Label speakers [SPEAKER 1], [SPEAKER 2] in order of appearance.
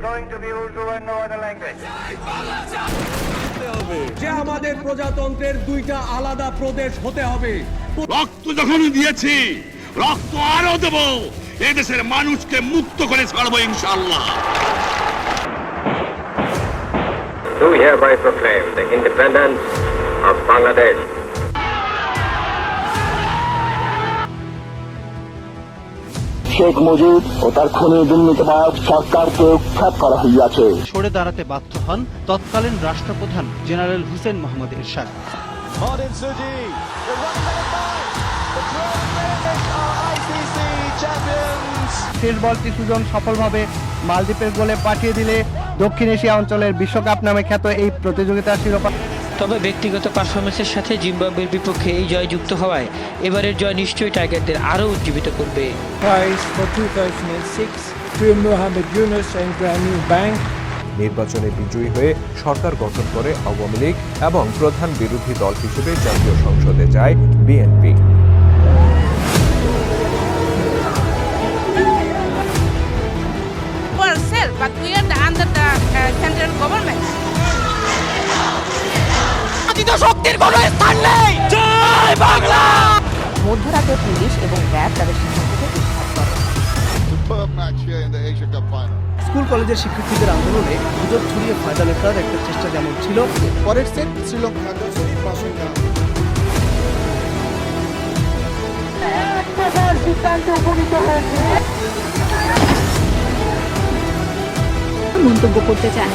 [SPEAKER 1] going to be Urdu and no other language.
[SPEAKER 2] যে আমাদের প্রজাতন্ত্রের দুইটা আলাদা প্রদেশ হতে হবে
[SPEAKER 3] রক্ত যখন দিয়েছি রক্ত আরও দেব এদেশের মানুষকে মুক্ত করে ছাড়বো ইনশাল্লাহ
[SPEAKER 4] do hereby proclaim the independence of Bangladesh.
[SPEAKER 5] Sheikh Mujib ও তার খুনি দুর্নীতিবাদ সরকারকে উৎখাত করা হইয়াছে।
[SPEAKER 6] সরে দাঁড়াতে বাধ্য হন তৎকালীন রাষ্ট্রপ্রধান জেনারেল হুসেন মোহাম্মদ এরশাদ।
[SPEAKER 7] শেষ বলটি সুজন সফলভাবে মালদ্বীপের গোলে পাঠিয়ে দিলে দক্ষিণ এশিয়া অঞ্চলের বিশ্বকাপ নামে খ্যাত এই প্রতিযোগিতার শিরোপা
[SPEAKER 8] তবে ব্যক্তিগত পারফরমেন্সের সাথে জিম্বাবুয়ের বিপক্ষে এই জয় যুক্ত হওয়ায় এবারের জয় নিশ্চয়ই টাইগারদের আরও উজ্জীবিত করবে।
[SPEAKER 9] Prize for 2006 to Mohammed Yunus and Grameen
[SPEAKER 10] নির্বাচনে বিজয়ী হয়ে সরকার গঠন করে আওয়ামী লীগ এবং প্রধান বিরোধী দল হিসেবে জাতীয় সংসদে যায় বিএনপি।
[SPEAKER 11] মধ্যরাতে পুলিশ এবং র্যাব তাদের সিদ্ধান্তকে উৎখাত করে।
[SPEAKER 6] স্কুল কলেজের শিক্ষার্থীদের আন্দোলনে গুজব ছড়িয়ে ফায়দা লেখার একটা চেষ্টা যেমন ছিল পরের সেট শ্রীলঙ্কা
[SPEAKER 11] মন্তব্য করতে চান